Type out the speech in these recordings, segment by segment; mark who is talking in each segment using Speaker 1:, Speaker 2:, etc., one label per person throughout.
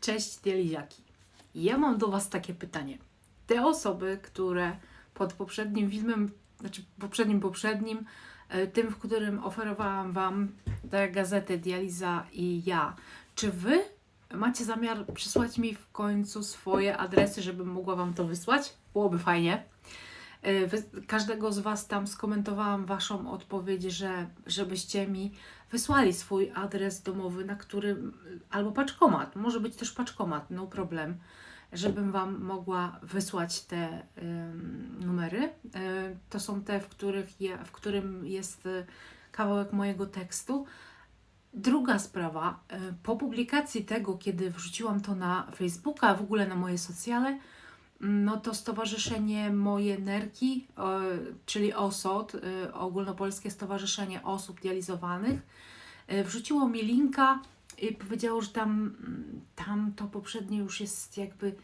Speaker 1: Cześć dializiaki. Ja mam do Was takie pytanie. Te osoby, które pod poprzednim filmem, znaczy poprzednim, poprzednim, e, tym, w którym oferowałam Wam tę gazetę Dializa i ja, czy Wy macie zamiar przysłać mi w końcu swoje adresy, żebym mogła Wam to wysłać? Byłoby fajnie. Wy, każdego z Was tam skomentowałam Waszą odpowiedź, że żebyście mi wysłali swój adres domowy, na którym albo paczkomat, może być też paczkomat, no problem, żebym Wam mogła wysłać te ym, numery. Y, to są te, w, których w którym jest y, kawałek mojego tekstu. Druga sprawa, y, po publikacji tego, kiedy wrzuciłam to na Facebooka, w ogóle na moje socjale, no to Stowarzyszenie Moje Nerki, e, czyli OSOD, e, Ogólnopolskie Stowarzyszenie Osób Dializowanych, e, wrzuciło mi linka i powiedziało, że tam, tam to poprzednie już jest jakby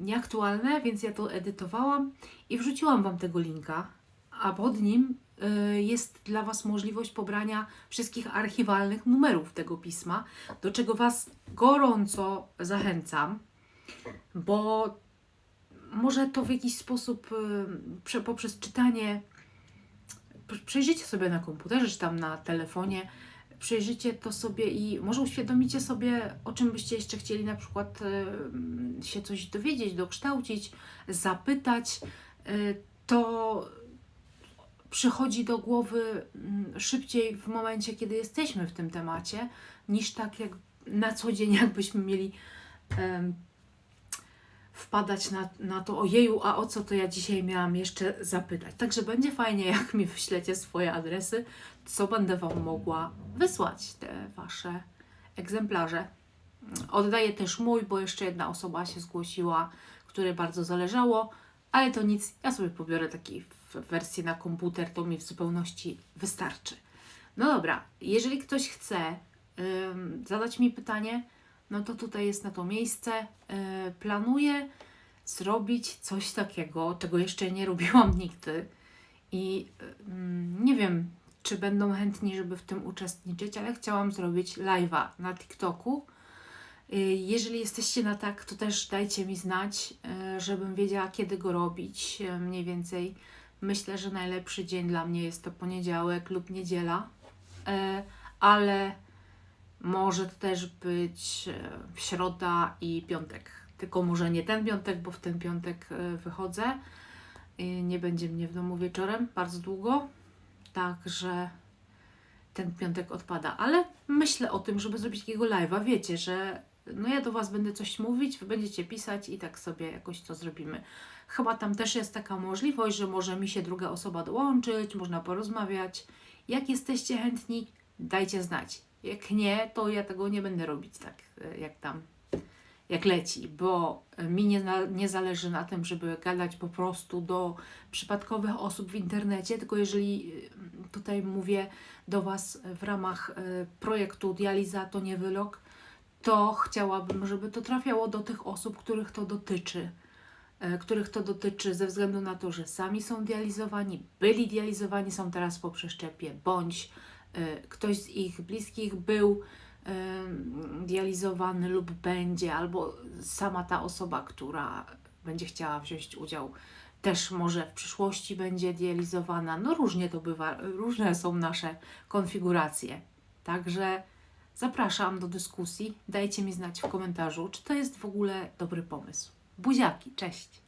Speaker 1: nieaktualne, więc ja to edytowałam i wrzuciłam Wam tego linka, a pod nim jest dla Was możliwość pobrania wszystkich archiwalnych numerów tego pisma, do czego Was gorąco zachęcam bo może to w jakiś sposób y, prze, poprzez czytanie, przejrzycie sobie na komputerze czy tam na telefonie, przejrzycie to sobie i może uświadomicie sobie, o czym byście jeszcze chcieli na przykład y, się coś dowiedzieć, dokształcić, zapytać. Y, To przychodzi do głowy mm, szybciej w momencie, kiedy jesteśmy w tym temacie, niż tak jak na co dzień, jakbyśmy mieli wpadać na, na to, ojeju, a o co to ja dzisiaj miałam jeszcze zapytać. Także będzie fajnie, jak mi wyślecie swoje adresy, co będę Wam mogła wysłać, te Wasze egzemplarze. Oddaję też mój, bo jeszcze jedna osoba się zgłosiła, której bardzo zależało, ale to nic, ja sobie pobiorę takiej w wersji na komputer, to mi w zupełności wystarczy. No dobra, jeżeli ktoś chce ym, zadać mi pytanie, no to tutaj jest na to miejsce. Yy, planuję zrobić coś takiego, czego jeszcze nie robiłam nigdy. I yy, nie wiem, czy będą chętni, żeby w tym uczestniczyć, ale chciałam zrobić live'a na TikToku. Yy, Jeżeli jesteście na tak, to też dajcie mi znać, yy, żebym wiedziała, kiedy go robić. Mniej więcej myślę, że najlepszy dzień dla mnie jest to poniedziałek lub niedziela, ale może to też być e, środa i piątek. Tylko może nie ten piątek, bo w ten piątek e, wychodzę. Nie będzie mnie w domu wieczorem bardzo długo. Także ten piątek odpada. Ale myślę o tym, żeby zrobić takiego live'a. Wiecie, że no ja do Was będę coś mówić, Wy będziecie pisać i tak sobie jakoś to zrobimy. Chyba tam też jest taka możliwość, że może mi się druga osoba dołączyć, można porozmawiać. Jak jesteście chętni, dajcie znać. Jak nie, to ja tego nie będę robić tak, e, jak tam, jak leci, bo mi nie, nie zależy na tym, żeby gadać po prostu do przypadkowych osób w internecie, tylko jeżeli e, tutaj mówię do Was w ramach e, projektu Dializa to nie wylog, to chciałabym, żeby to trafiało do tych osób, których to dotyczy których to dotyczy ze względu na to, że sami są dializowani, byli dializowani, są teraz po przeszczepie, bądź ktoś z ich bliskich był e, dializowany lub będzie, albo sama ta osoba, która będzie chciała wziąć udział, też może w przyszłości będzie dializowana. No różnie to bywa, różne są nasze konfiguracje. Także zapraszam do dyskusji. Dajcie mi znać w komentarzu, czy to jest w ogóle dobry pomysł. Buziaki, cześć!